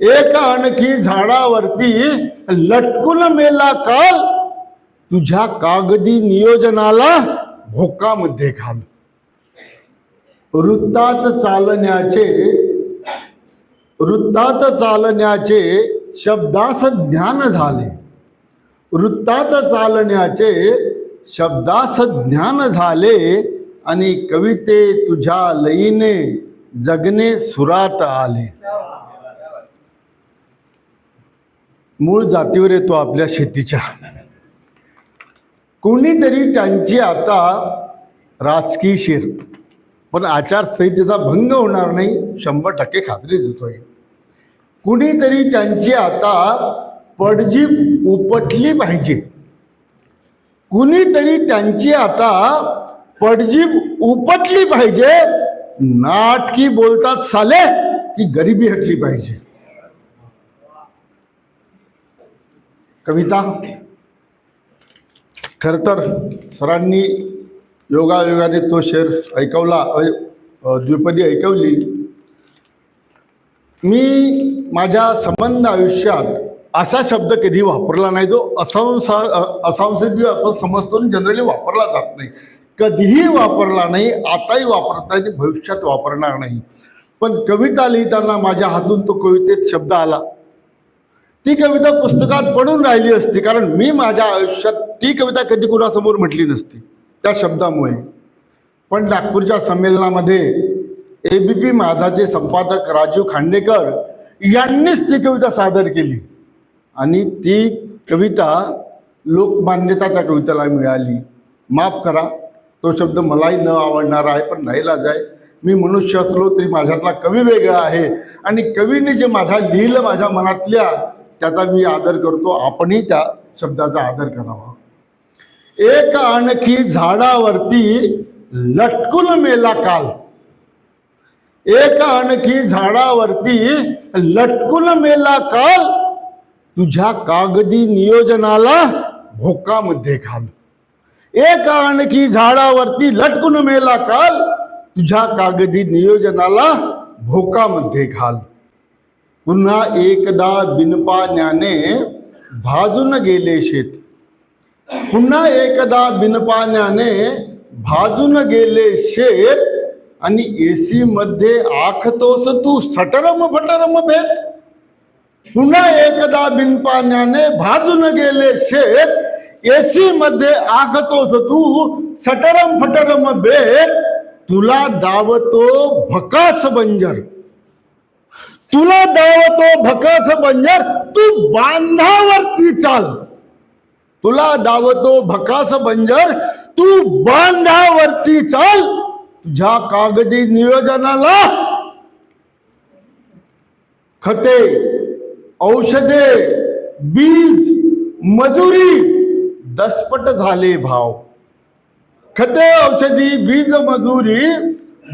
एक आणखी झाडावरती लटकून मेला काल तुझ्या कागदी नियोजनाला भोकामध्ये घाल. वृत्तात चालण्याचे वृत्तात चालण्याचे शब्दास ज्ञान झाले. वृत्तात चालण्याचे शब्दास ज्ञान झाले आणि कविते तुझ्या लईने जगणे सुरात आले. मूळ जातीवर येतो आपल्या शेतीच्या. कोणीतरी त्यांची आता राजकीय शिर पण आचारसंहितेचा भंग होणार नाही शंभर टक्के खात्री देतोय. कुणीतरी त्यांची आता पडजी उपटली पाहिजे. कुणीतरी त्यांची आता पडजी उपटली पाहिजे. नाटकी बोलतात साले की गरिबी हटली पाहिजे. कविता. खरं तर सरांनी योगायोगाने तो शेर ऐकवला द्विपदी ऐकवली. मी माझ्या संबंध आयुष्यात असा शब्द कधी वापरला नाही जो असंसा असंसदीय आपण समजतो जनरली वापरला जात नाही. कधीही वापरला नाही आताही वापरत नाही आणि भविष्यात वापरणार नाही. पण कविता लिहिताना माझ्या हातून तो कवितेत शब्द आला. ती कविता पुस्तकात पडून राहिली असती कारण मी माझ्या आयुष्यात ती कविता कधी कुणासमोर म्हटली नसती त्या शब्दामुळे. पण नागपूरच्या संमेलनामध्ये ए बी पी माझाचे संपादक राजीव खांडेकर यांनीच ती कविता सादर केली. आणि ती कविता लोकमान्यता त्या कवितेला मिळाली. माफ करा तो शब्द मलाही न आवडणारा आहे पण नाहीलाच आहे मी मनुष्य असलो तरी माझ्यातला कवी वेगळा आहे. आणि कवीने जे माझ्या लिहिलं माझ्या मनातल्या त्याचा मी आदर करतो आपणही त्या शब्दाचा आदर करावा. एक आणखी झाडावरती लटकून मेला काल. एक आणखी झाडावरती लटकून मेला काल. तुझ्या कागदी नियोजनाला भोकामध्ये घाल. एक आणखी झाडावरती लटकून मेला काल. तुझ्या कागदी नियोजनाला भोकामध्ये घाल. पुन्हा एकदा बिनपाण्याने भाजून गेले शेत. पुन्हा एकदा बिनपाण्याने भाजून गेले शेत आणि एसी मध्ये आखतोस तू सटरम फटरम भेट पुन्हा एकदा बिनपाण्याने भाजून गेले शेत. एसी मध्ये आखतोस तू सटरम फटरम बेट तुला दावतो भकास बंजर. तुला दावतो भकाच बंजर तू बांधावरती चाल. तुला दावतो भकास बंजर तू बांधावरती चाल. तुझ्या कागदी नियोजनाला खते औषधे बीज मजुरी दसपट झाले भाव. खते औषधी बीज मजुरी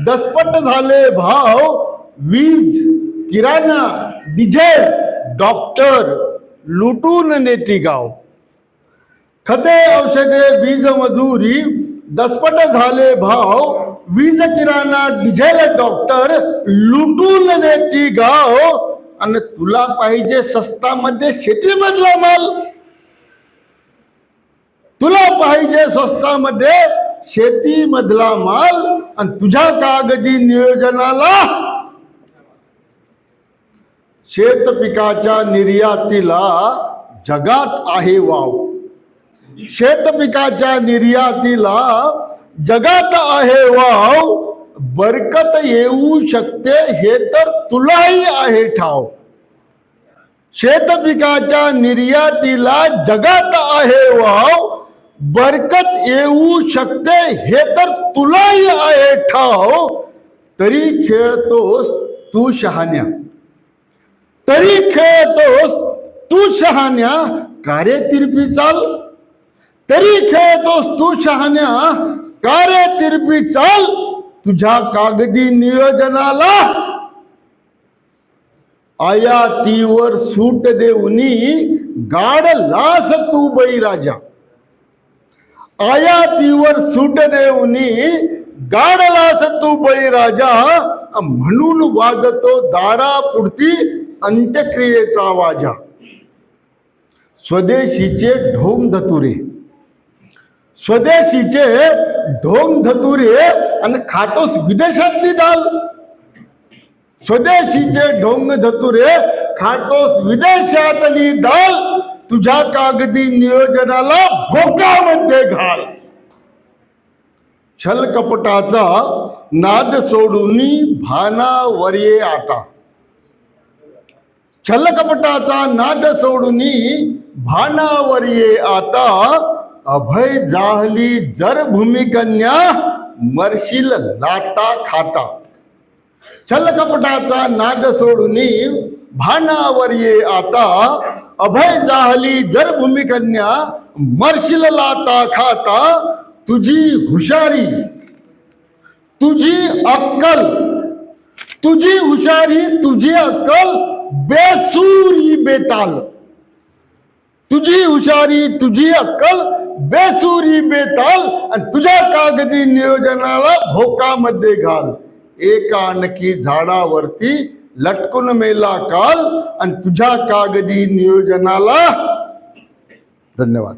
दसपट झाले भाव वीज किराणा डिझेल डॉक्टर लुटून नेती गाव. खते औषधे बीज मजुरी दसपट झाले भाव वीज किराणा डिझेल डॉक्टर लुटून नेती गाव. आणि तुला पाहिजे स्वस्तामध्ये शेतीमधला माल. तुला पाहिजे स्वस्तामध्ये शेतीमधला माल. आणि तुझ्या कागदी नियोजनाला शेत पिकाच्या निर्यातीला जगात आहे वाव. शेत पिकाच्या निर्यातीला जगात आहे वाव. बरकत येऊ शकते हे तर तुलाही आहे ठाव. शेत पिकाच्या निर्यातीला जगात आहे वाव. बरकत येऊ शकते हे तर तुलाही आहे ठाव. तरी खेळतोस तू शहाण्या. तरी खेळतोस. तू शहाण्या कार्य तिरपी चाल. तरी खेळतोस तू शहाण्या कार्य तिरपी चाल. तुझ्या कागदी नियोजनाला आयातीवर सूट देऊनी गाड लास तू बळीराजा आयातीवर सूट देऊनी गाडलास तू बळीराजा म्हणून वाजतो दारा पुढती अंत्यक्रियेचा वाजा स्वदेशीचे ढोंग धतुरे. स्वदेशीचे ढोंग धतुरे आणि खातोस विदेशातली दाल. स्वदेशीचे ढोंग धतुरे खातोस विदेशातली दाल. तुझ्या कागदी नियोजनाला भोकामध्ये घाल. छल कपटाचा नाद सोडून भानावर ये आता. छलकपटाचा नाद सोडून भानावर ये आता अभय जाहली जर भूमिकन्या मरशील लाता खाता छलकपटाचा नाद सोडून भानावर ये आता अभय जाहली जर भूमिकन्या मरशील लाता खाता तुझी हुशारी तुझी अक्कल तुझी हुशारी तुझी अक्कल बेसुरी बेताल. तुझी हुशारी तुझी अक्कल बेसुरी बेताल आणि तुझ्या कागदी नियोजनाला भोकामध्ये घाल. एका नकी झाडावरती लटकून मेला काल आणि तुझ्या कागदी नियोजनाला धन्यवाद.